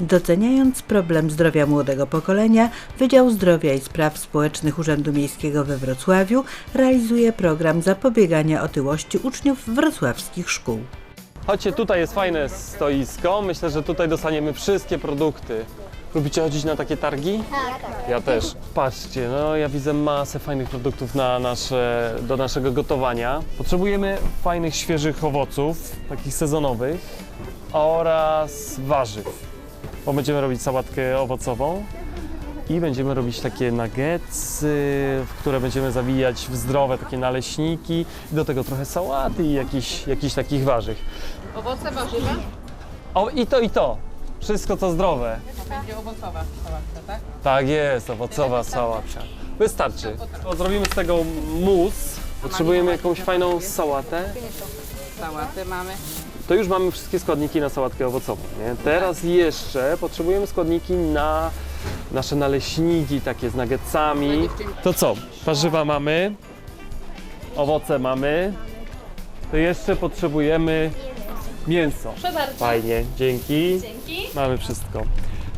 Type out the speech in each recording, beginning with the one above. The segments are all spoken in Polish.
Doceniając problem zdrowia młodego pokolenia, Wydział Zdrowia i Spraw Społecznych Urzędu Miejskiego we Wrocławiu realizuje program zapobiegania otyłości uczniów wrocławskich szkół. Chodźcie, tutaj jest fajne stoisko. Myślę, że tutaj dostaniemy wszystkie produkty. Lubicie chodzić na takie targi? Tak. Ja też. Patrzcie, no ja widzę masę fajnych produktów na nasze, do naszego gotowania. Potrzebujemy fajnych, świeżych owoców, takich sezonowych oraz warzyw, bo będziemy robić sałatkę owocową i będziemy robić takie nuggetsy, w które będziemy zawijać w zdrowe takie naleśniki i do tego trochę sałaty i jakichś takich warzyw. Owoce, warzywa? O, i to, i to. Wszystko co zdrowe. Będzie owocowa sałatka, tak? Tak jest, owocowa sałatka. Wystarczy. O, zrobimy z tego mus. Potrzebujemy jakąś fajną sałatę. Sałatę mamy. To już mamy wszystkie składniki na sałatkę owocową. Nie? Teraz jeszcze potrzebujemy składniki na nasze naleśniki, takie z nuggetsami. To co? Warzywa mamy, owoce mamy. To jeszcze potrzebujemy mięso. Fajnie, dzięki. Dzięki. Mamy wszystko.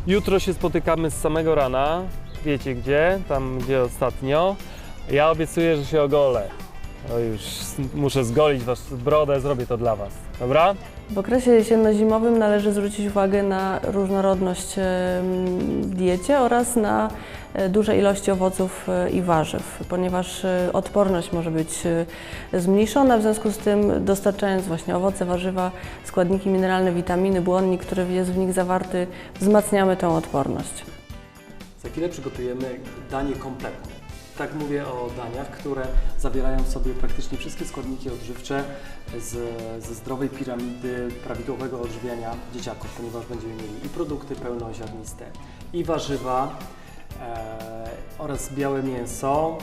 Jutro się spotykamy z samego rana. Wiecie gdzie? Tam gdzie ostatnio. Ja obiecuję, że się ogolę. O już muszę zgolić was brodę, zrobię to dla was. Dobra? W okresie jesienno-zimowym należy zwrócić uwagę na różnorodność w diecie oraz na e, duże ilości owoców e, i warzyw, ponieważ e, odporność może być zmniejszona, w związku z tym dostarczając właśnie owoce, warzywa, składniki mineralne, witaminy, błonnik, który jest w nich zawarty, wzmacniamy tą odporność. Za chwilę przygotujemy danie kompletne. Tak mówię o daniach, które zawierają w sobie praktycznie wszystkie składniki odżywcze z, ze zdrowej piramidy prawidłowego odżywiania dzieciaków, ponieważ będziemy mieli i produkty pełnoziarniste, i warzywa e, oraz białe mięso,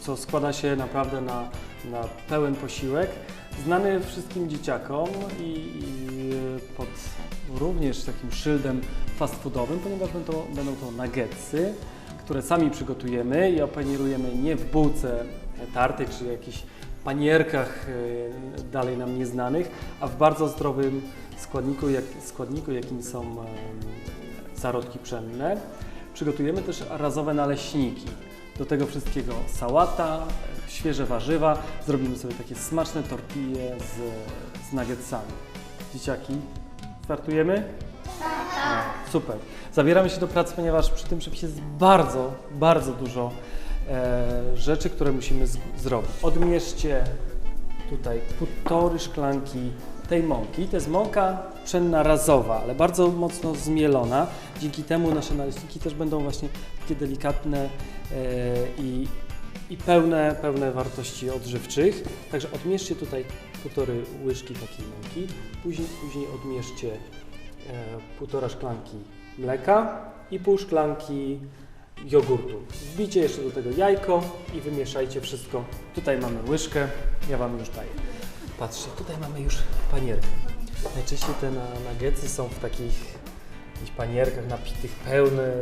co składa się naprawdę na, na pełen posiłek, znany wszystkim dzieciakom i, i pod również takim szyldem fast foodowym, ponieważ będą, będą to nuggetsy, które sami przygotujemy i opanierujemy nie w bułce tartej czy jakichś panierkach e, dalej nam nieznanych, a w bardzo zdrowym składniku, jak, składniku jakim są zarodki pszenne. Przygotujemy też razowe naleśniki. Do tego wszystkiego sałata, świeże warzywa. Zrobimy sobie takie smaczne tortille z, z nuggetsami. Dzieciaki, startujemy? Super. Zabieramy się do pracy, ponieważ przy tym przepisie jest bardzo, bardzo dużo e, rzeczy, które musimy zrobić. Odmierzcie tutaj półtory szklanki tej mąki. To jest mąka pszenna razowa, ale bardzo mocno zmielona. Dzięki temu nasze naleśniki też będą właśnie takie delikatne e, i, i pełne, pełne wartości odżywczych. Także odmierzcie tutaj półtorej łyżki takiej mąki. Później, później odmierzcie półtora szklanki mleka i pół szklanki jogurtu. Wbijcie jeszcze do tego jajko i wymieszajcie wszystko. Tutaj mamy łyżkę, ja Wam już daję. Patrzcie, tutaj mamy już panierkę. Najczęściej te nuggetsy są w takich jakichś panierkach napitych pełne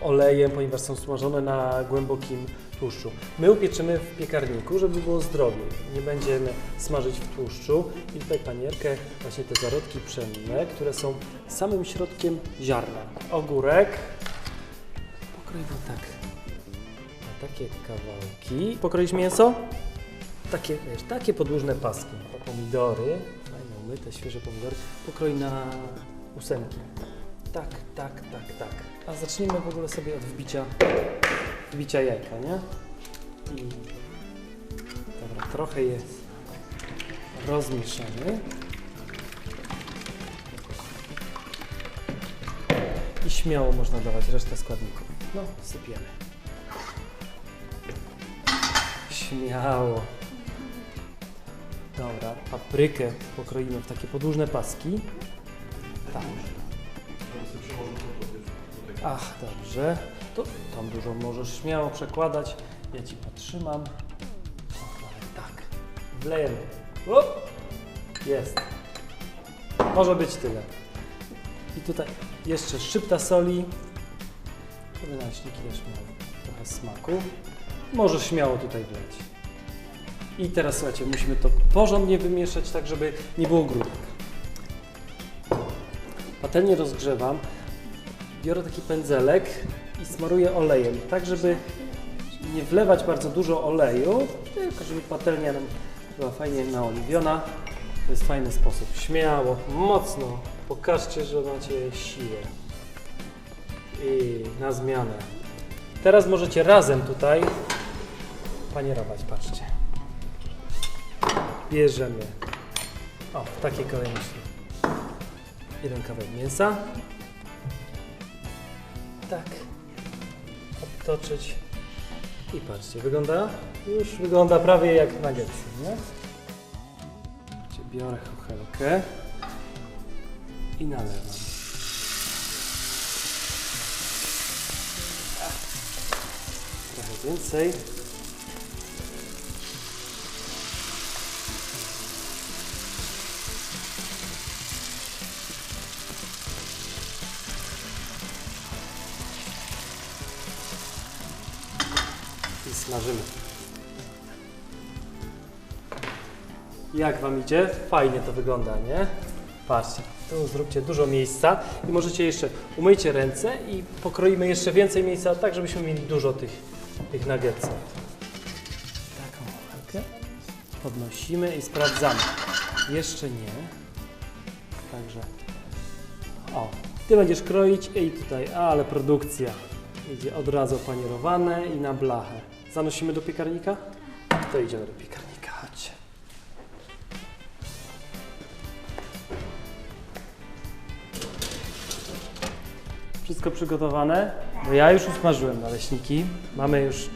olejem, ponieważ są smażone na głębokim tłuszczu. My upieczymy w piekarniku, żeby było zdrowiej. Nie będziemy smażyć w tłuszczu. I tutaj panierkę, właśnie te zarodki pszenne, które są samym środkiem ziarna. Ogórek. Pokroimy tak na takie kawałki. Pokroić mięso? Takie, wiesz, takie podłużne paski. Pomidory, fajne umyte, świeże pomidory. Pokroi na ósemki. Tak, tak, tak, tak. A zacznijmy w ogóle sobie od wbicia, wbicia jajka, nie? I dobra, trochę je rozmieszamy. I śmiało można dawać resztę składników. No, sypiemy. Śmiało. Dobra, paprykę pokroimy w takie podłużne paski. Tak. Ach, dobrze. To tam dużo możesz śmiało przekładać. Ja ci potrzymam. O, nawet tak. Wlejemy. Up. Jest. Może być tyle. I tutaj jeszcze szczypta soli. Żeby naleśniki też miały trochę smaku. Możesz śmiało tutaj wleć. I teraz słuchajcie, musimy to porządnie wymieszać, tak żeby nie było grudek. Patelnię rozgrzewam. Biorę taki pędzelek i smaruję olejem, tak żeby nie wlewać bardzo dużo oleju, tylko żeby patelnia nam była fajnie naoliwiona. To jest fajny sposób. Śmiało, mocno. Pokażcie, że macie siłę. I na zmianę. Teraz możecie razem tutaj panierować, patrzcie. Bierzemy. O, w takiej kolejności. Jeden kawałek mięsa. Tak. Obtoczyć. I patrzcie, wygląda? Już wygląda prawie jak nuggetsy, nie? Biorę chochelkę i nalewam. Trochę więcej. I smażymy. Jak Wam idzie? Fajnie to wygląda, nie? Patrzcie, tu zróbcie dużo miejsca i możecie jeszcze umyjcie ręce i pokroimy jeszcze więcej miejsca, tak żebyśmy mieli dużo tych, tych nuggetsów. Taką chałkę podnosimy i sprawdzamy. Jeszcze nie. Także o, Ty będziesz kroić i tutaj, ale produkcja. Idzie od razu panierowane i na blachę. Zanosimy do piekarnika? To idziemy do piekarnika, chodźcie. Wszystko przygotowane? Bo ja już usmażyłem naleśniki. Mamy już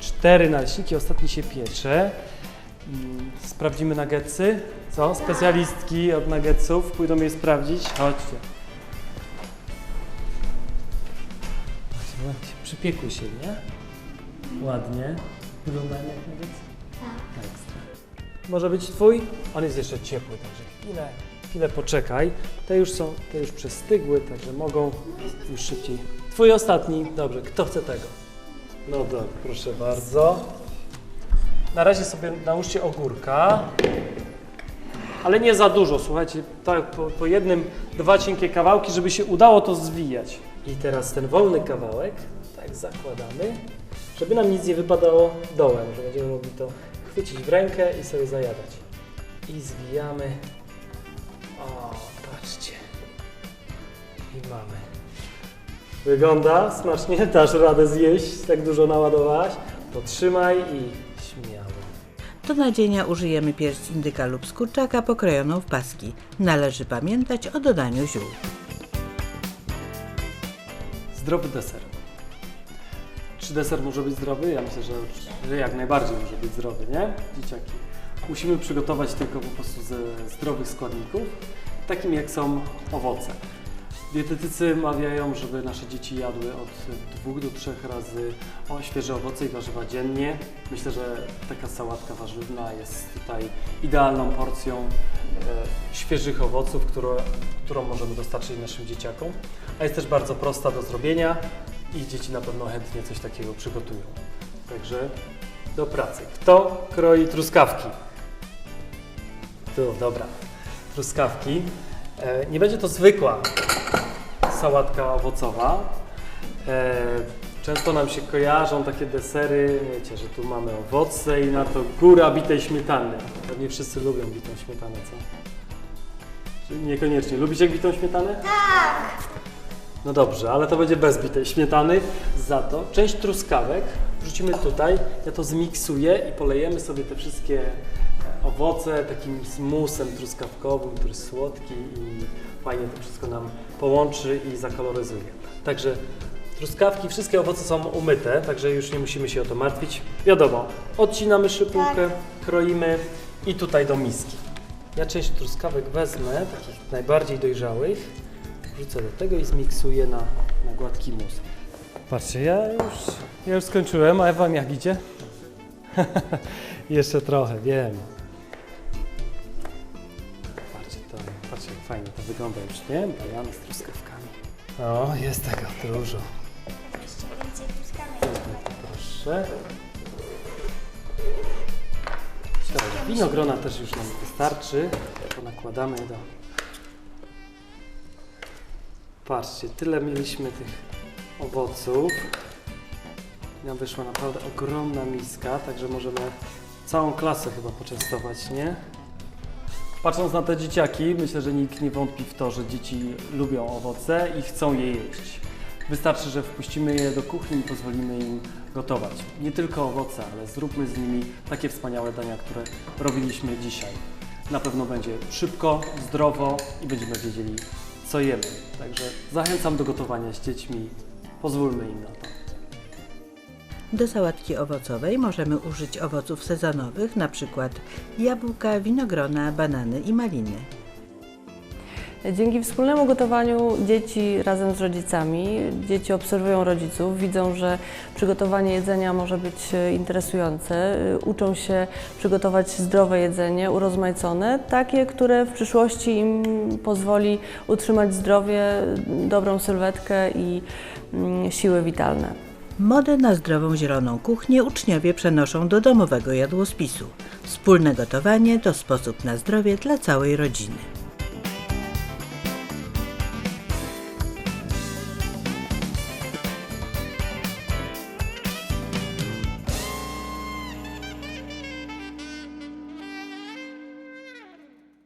cztery naleśniki, ostatni się piecze. Mm, Sprawdzimy nuggetsy. Co? Specjalistki od nuggetsów pójdą je sprawdzić. Chodźcie. Ładnie. Przypiekły się, nie? Ładnie. Wyglądają jak nuggetsy? Tak. Ekstra. Może być twój? On jest jeszcze ciepły, także chwilę, chwilę poczekaj. Te już są, te już przestygły, także mogą już szybciej. Twój ostatni. Dobrze, kto chce tego? No dobra, proszę bardzo. Na razie sobie nałóżcie ogórka. Ale nie za dużo, słuchajcie, tak po, po jednym, dwa cienkie kawałki, żeby się udało to zwijać. I teraz ten wolny kawałek, tak zakładamy, żeby nam nic nie wypadało dołem, że będziemy mogli to chwycić w rękę i sobie zajadać. I zwijamy. O, patrzcie. I mamy. Wygląda smacznie, dasz radę zjeść, tak dużo naładowałaś. To trzymaj i śmiało. Do nadzienia użyjemy pierś indyka lub z kurczaka pokrojoną w paski. Należy pamiętać o dodaniu ziół. Zdrowy deser. Czy deser może być zdrowy? Ja myślę, że, że jak najbardziej może być zdrowy, nie? Dzieciaki. Musimy przygotować tylko po prostu ze zdrowych składników, takim jak są owoce. Dietetycy mawiają, żeby nasze dzieci jadły od dwóch do trzech razy o świeże owoce i warzywa dziennie. Myślę, że taka sałatka warzywna jest tutaj idealną porcją e, świeżych owoców, które, którą możemy dostarczyć naszym dzieciakom. A jest też bardzo prosta do zrobienia i dzieci na pewno chętnie coś takiego przygotują. Także do pracy. Kto kroi truskawki? Tu, dobra. Truskawki. E, nie będzie to zwykła sałatka owocowa. E, często nam się kojarzą takie desery, wiecie, że tu mamy owoce i na to góra bitej śmietany. Pewnie wszyscy lubią bitą śmietanę, co? Czy niekoniecznie. Lubicie bitą śmietanę? Tak! No dobrze, ale to będzie bez bitej śmietany. Za to część truskawek wrzucimy tutaj, ja to zmiksuję i polejemy sobie te wszystkie owoce takim smusem truskawkowym, który jest słodki i fajnie to wszystko nam połączy i zakoloryzuje. Także truskawki, wszystkie owoce są umyte, także już nie musimy się o to martwić. Wiadomo, odcinamy szypułkę, kroimy i tutaj do miski. Ja część truskawek wezmę, takich najbardziej dojrzałych, wrzucę do tego i zmiksuję na, na gładki mus. Patrzcie, ja już, ja już skończyłem, a Wam jak idzie? Jeszcze trochę, wiem. Patrzcie, to, patrzcie jak fajnie to wygląda już, nie? Bajany z truskawkami. O, jest tego dużo. Proszę. Dobra, winogrona też już nam wystarczy. To nakładamy do Patrzcie, tyle mieliśmy tych owoców. Nam wyszła naprawdę ogromna miska, także możemy całą klasę chyba poczęstować, nie? Patrząc na te dzieciaki, myślę, że nikt nie wątpi w to, że dzieci lubią owoce i chcą je jeść. Wystarczy, że wpuścimy je do kuchni i pozwolimy im gotować. Nie tylko owoce, ale zróbmy z nimi takie wspaniałe dania, które robiliśmy dzisiaj. Na pewno będzie szybko, zdrowo i będziemy wiedzieli, co jemy. Także zachęcam do gotowania z dziećmi. Pozwólmy im na to. Do sałatki owocowej możemy użyć owoców sezonowych, np. jabłka, winogrona, banany i maliny. Dzięki wspólnemu gotowaniu dzieci razem z rodzicami, dzieci obserwują rodziców, widzą, że przygotowanie jedzenia może być e, interesujące, y, uczą się przygotować zdrowe jedzenie, urozmaicone, takie, które w przyszłości im pozwoli utrzymać zdrowie, dobrą sylwetkę i mm, siły witalne. Modę na zdrową zieloną kuchnię uczniowie przenoszą do domowego jadłospisu. Wspólne gotowanie to sposób na zdrowie dla całej rodziny.